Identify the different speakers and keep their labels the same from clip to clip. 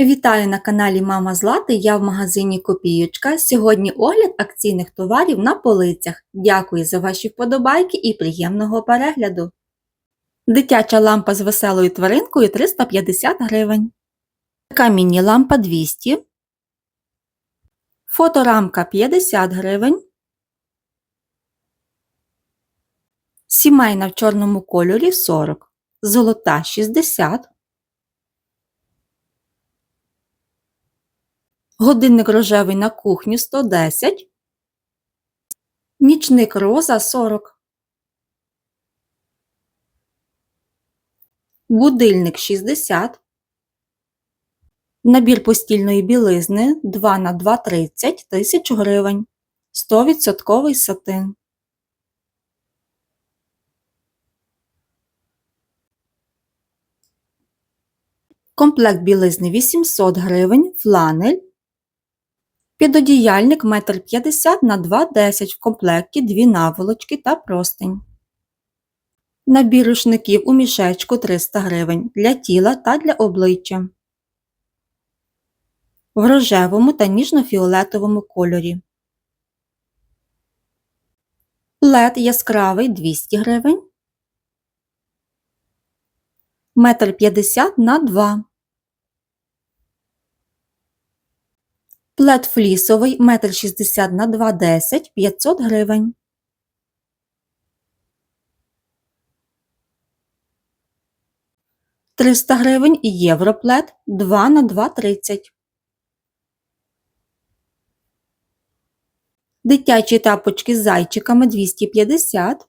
Speaker 1: Вітаю на каналі Мама Злати. Я в магазині Копіючка. Сьогодні огляд акційних товарів на полицях. Дякую за ваші вподобайки і приємного перегляду. Дитяча лампа з веселою тваринкою 350 гривень. Така міні-лампа 200. Фоторамка 50 гривень. Сімейна в чорному кольорі 40. Золота 60. Годинник рожевий на кухню 110. Нічник роза 40. Будильник 60. Набір постільної білизни 2 на 2 30 тисяч гривень. 100% сатин. Комплект білизни 800 гривень, фланель. Підодіяльник 1,50 м на 2,10 в комплекті дві наволочки та простень. Набір рушників у мішечку 300 гривень для тіла та для обличчя. В рожевому та ніжно-фіолетовому кольорі. Лед яскравий 200 гривень. Метр 50 на 2 Плед флісовий 1,60 на 2,10 500 гривень. Триста гривень і європлед 2 на 2,30. Дитячі тапочки з зайчиками 250.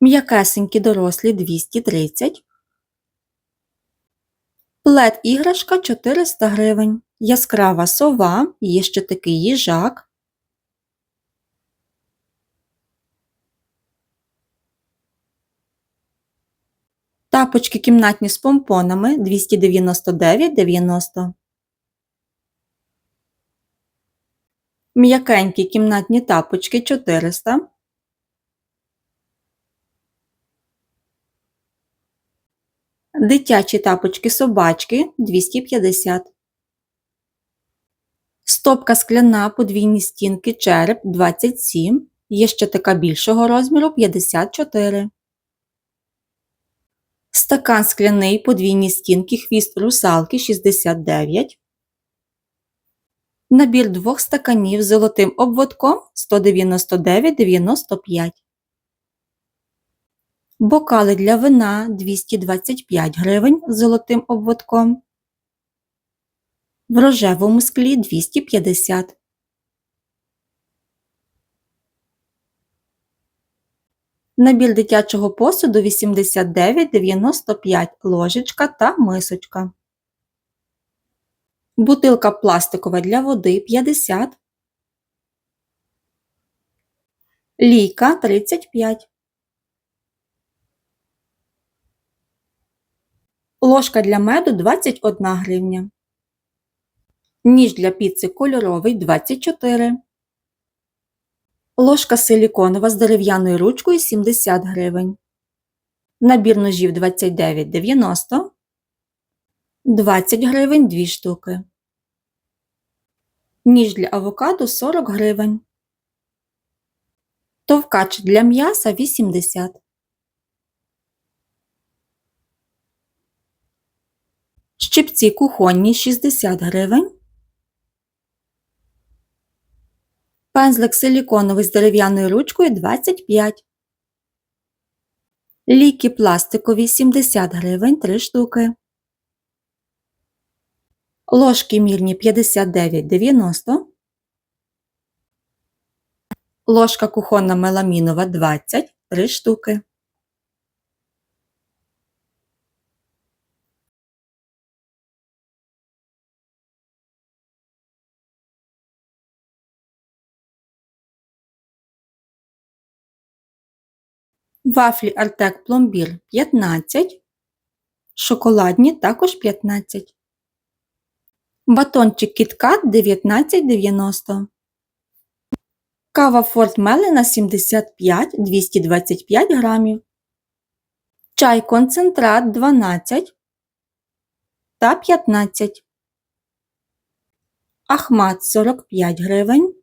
Speaker 1: М'якесенькі дорослі 230. Плед іграшка 400 гривень. Яскрава сова, є ще такий їжак. Тапочки кімнатні з помпонами 299,90. М'якенькі кімнатні тапочки 400. Дитячі тапочки собачки 250. Стопка скляна подвійні стінки череп 27. Є ще така більшого розміру 54. Стакан скляний подвійні стінки хвіст русалки 69. Набір двох стаканів з золотим обводком 199,95. Бокали для вина 225 гривень з золотим обводком. В рожевому склі 250. Набір дитячого посуду 89,95 ложечка та мисочка. Бутилка пластикова для води 50. Лійка 35. Ложка для меду 21 гривня. Ніж для піци кольоровий 24. Ложка силіконова з дерев'яною ручкою 70 гривень. Набір ножів 29,90. 20 гривень 2 штуки. Ніж для авокадо 40 гривень. Товкач для м'яса 80. Щипці кухонні 60 гривень. Пензлик силіконовий з дерев'яною ручкою 25. Ліки пластикові 70 гривень 3 штуки. Ложки мірні 59,90. Ложка кухонна меламінова 20 3 штуки. Вафлі Артек Пломбір 15. Шоколадні також 15. Батончик KitKat 19,90. Кава Форт Мелена 75 225 грамів. Чай концентрат 12 та 15. Ахмат 45 гривень.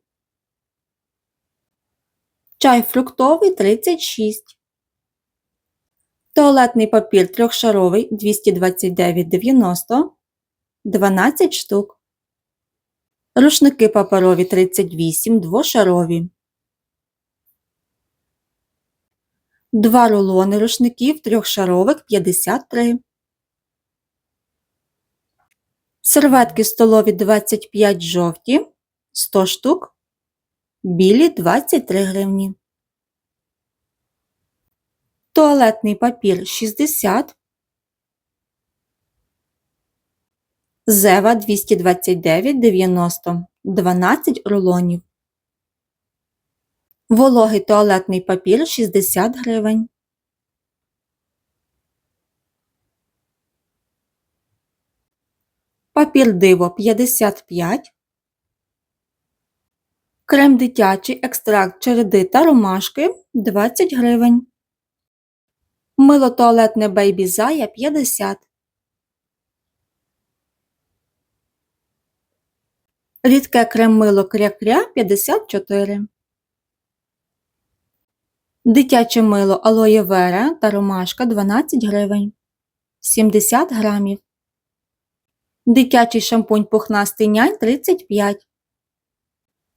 Speaker 1: Чай фруктовий 36. Туалетний папір трьохшаровий 229,90 12 штук. Рушники паперові 38 двошарові. Два рулони рушників трьохшарових 53. Серветки столові 25 жовті 100 штук. Білі 23 гривні. Туалетний папір 60. Зева 229,90 12 рулонів. Вологий туалетний папір 60 гривень. Папір диво 55. Крем дитячий, екстракт череди та ромашки 20 гривень. Мило туалетне Baby Зая 50. Рідке крем-мило кря-кря 54. Дитяче мило алоє вера та ромашка 12 гривень. 70 грамів. Дитячий шампунь пухнастий нянь 35.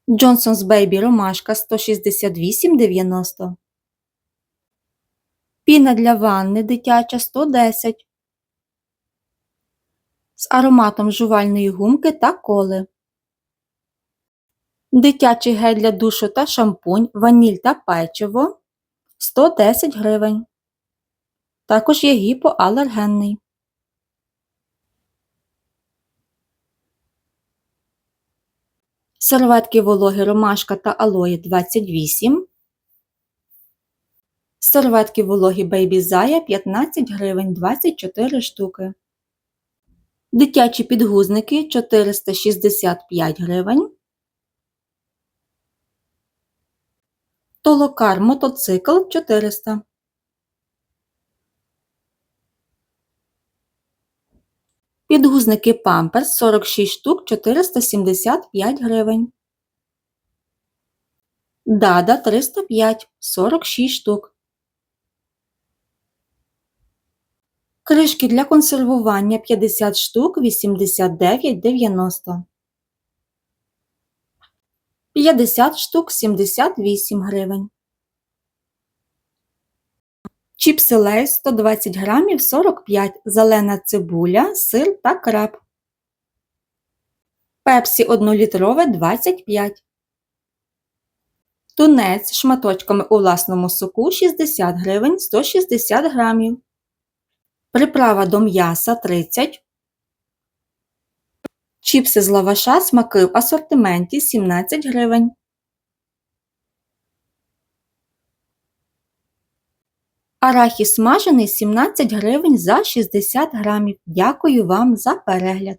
Speaker 1: Johnson's Baby ромашка 168,90. Піна для ванни дитяча 110. З ароматом жувальної гумки та коли. Дитячий гель для душу та шампунь, ваніль та печиво 110 гривень. Також є гіпоалергенний. Серветки вологі ромашка та алої 28. Серветки вологі Baby Зая 15 гривень 24 штуки. Дитячі підгузники 465 гривень. Толокар мотоцикл 400. Підгузники Памперс 46 штук 475 гривень. Дада 305 46 штук. Кришки для консервування 50 штук 89,90. 50 штук 78 гривень. Чіпси Лейс 120 грамів 45, зелена цибуля, сир та краб. Пепсі 1-літрове 25. Тунець шматочками у власному соку 60 гривень 160 грамів. Приправа до м'яса 30. Чіпси з лаваша смаки в асортименті 17 гривень. Арахіс смажений 17 гривень за 60 грамів. Дякую вам за перегляд!